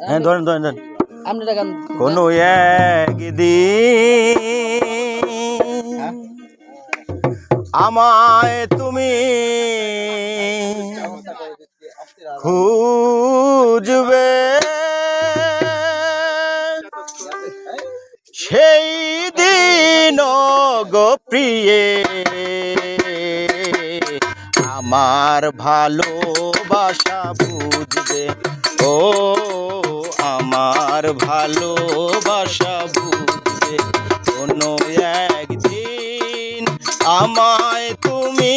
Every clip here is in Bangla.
হ্যাঁ ধরেন ধরেন ধরেন। আপনারা গান কোনো একদিন আমায় তুমি খুঁজবে। সেই দিন গো প্রিয়ে। আমার ভালোবাসা বুঝবে। ও আমার ভালোবাসা বুঝবে। কোনো একদিন আমায় তুমি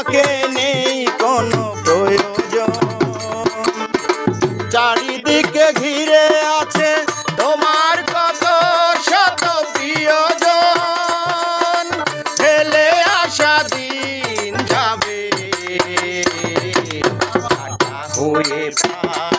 হয়ে প্রাণে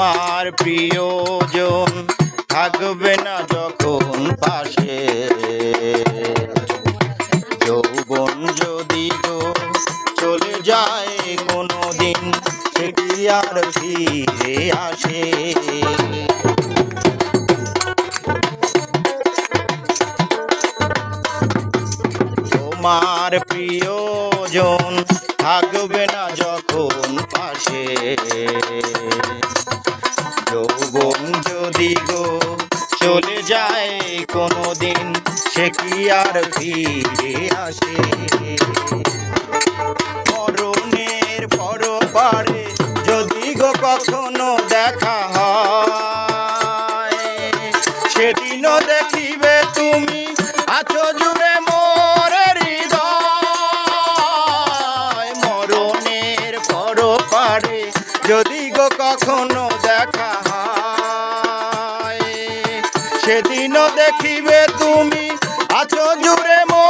তোমার প্রিয়জন থাকবে না যখন পাশে। যৌবন যদি তো চলে যায় কোনো দিন সেটি আর ফিরে আসে। তোমার প্রিয়জন থাকবে না যখন পাশে। যৌবন যদি গো চলে যায় কোনো দিন সে কি আর ফিরে আসে? মরণের পর পারে যদি গো কখনো দেখা হয়, সেদিনও দেখিবে তুমি আছো জুড়ে মোরে হৃদয়। মরণের পর পারে যদি গো কখনো দেখা দেখিবে তুমি? আছো জুড়ে মোরে